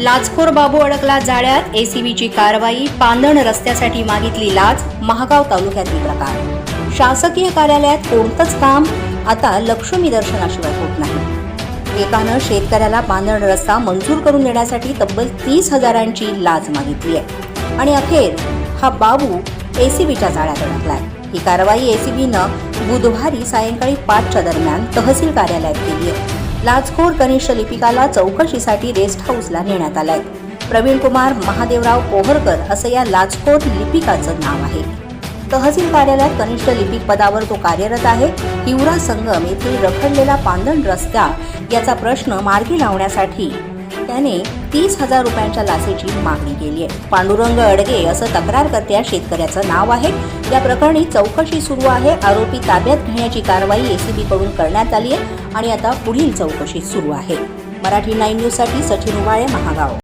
लाचखोर बाबू अडकला जाळ्यात. एसीबीची कारवाई पांदण रस्त्यासाठी मागितली लाच महागाव तालुक्यातील प्रकार. शासकीय कार्यालयात कोणतंच काम आता लक्ष्मी दर्शनाशिवाय होत नाही. एकानं शेतकऱ्याला पांदण रस्ता मंजूर करून देण्यासाठी तब्बल तीस हजारांची लाच मागितली आहे. आणि अखेर हा बाबू एसीबीच्या जाळ्यात अडकलाय. ही कारवाई एसीबीनं बुधवारी सायंकाळी पाचच्या दरम्यान तहसील कार्यालयात केली आहे. लाचखोर कनिष्ठ लिपिकाला चौकशीसाठी रेस्ट हाऊसला नेण्यात आलाय. प्रवीण कुमार महादेवराव पोहरकर असं या लाचखोर लिपिकाचं नाव आहे. तहसील कार्यालयात कनिष्ठ लिपिक पदावर तो कार्यरत आहे. हिवरा संगम येथील रखडलेला पांदण रस्ता याचा प्रश्न मार्गी लावण्यासाठी त्याने तीस हजार रुपयांच्या लाचेची मागणी केली आहे पांडुरंग अडगे असं तक्रारकर्त्या शेतकऱ्याचं नाव आहे. या प्रकरणी चौकशी सुरू आहे. आरोपी ताब्यात घेण्याची कारवाई एसीबी कडून करण्यात आली आहे आणि आता पुढील चौकशी सुरू आहे. मराठी नाईन न्यूजसाठी सचिन उवाळे महागाव.